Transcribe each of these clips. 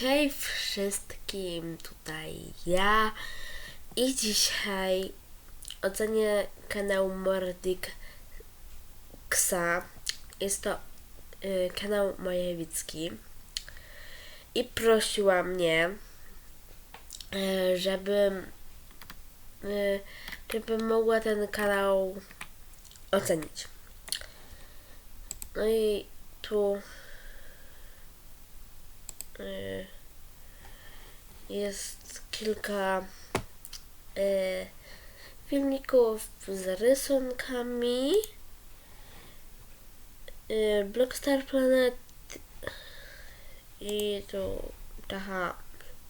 Hej wszystkim, tutaj ja i dzisiaj ocenię kanał Mordic Ksa. Jest to y, kanał Majewicki i prosiła mnie, y, żebym, y, żebym mogła ten kanał ocenić. No i tu jest kilka y, filmików z rysunkami. Y, Blockstar Planet i tu Taha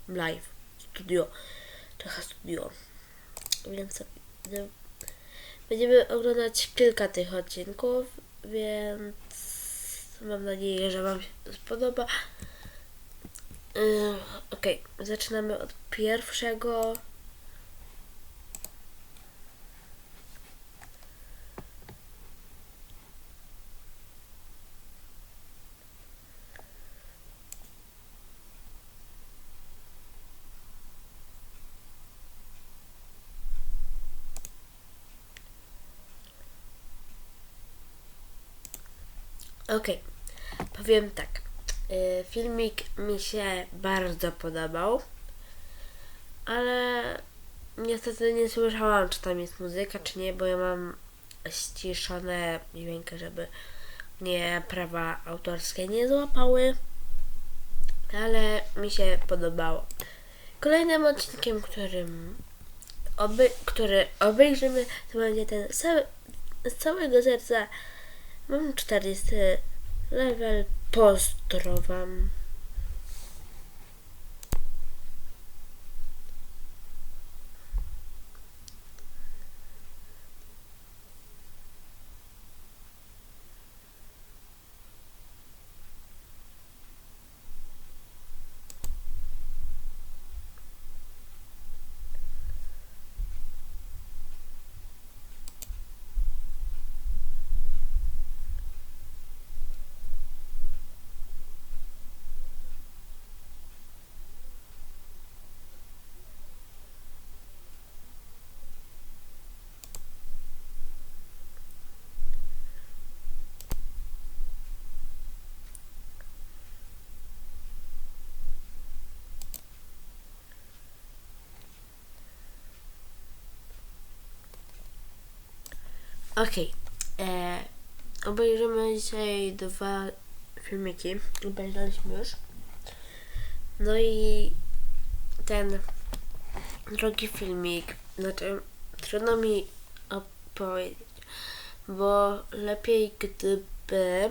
Live Studio. Taha Studio. Więc y, będziemy oglądać kilka tych odcinków, więc mam nadzieję, że Wam się spodoba. Yy, Okej, zaczynamy od pierwszego. Okej, powiem tak. Y, Filmik mi się bardzo podobał, ale niestety nie słyszałam, czy tam jest muzyka, czy nie, bo ja mam ściszone dźwięki, żeby mnie prawa autorskie nie złapały, ale mi się podobało. Kolejnym odcinkiem, którym oby, który obejrzymy, to będzie ten z całego serca Mam 40 level. Pozdro wam. Okej. E, Obejrzymy dzisiaj dwa filmiki. Obejrzeliśmy już. No i ten drugi filmik, znaczy trudno mi opowiedzieć, bo lepiej gdyby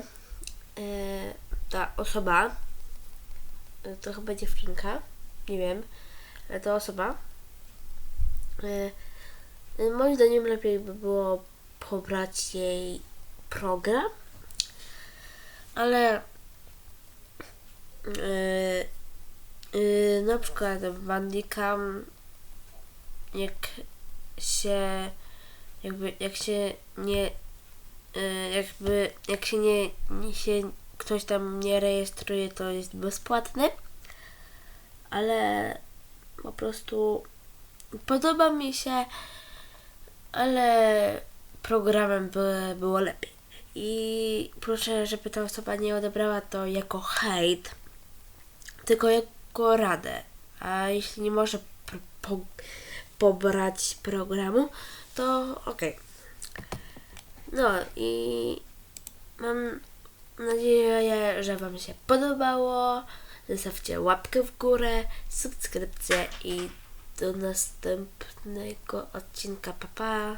e, ta osoba, to chyba dziewczynka, nie wiem, ale ta osoba, e, moim zdaniem lepiej by było pobrać jej program, ale yy, yy, na przykład Bandicam jak się jakby jak się nie yy, jakby jak się nie, nie się ktoś tam nie rejestruje to jest bezpłatny ale po prostu podoba mi się ale programem by było lepiej. I proszę, żeby ta osoba nie odebrała to jako hejt, tylko jako radę. A jeśli nie może po- pobrać programu, to okej. No i mam nadzieję, że Wam się podobało. Zostawcie łapkę w górę, subskrypcję i do następnego odcinka. Pa, pa.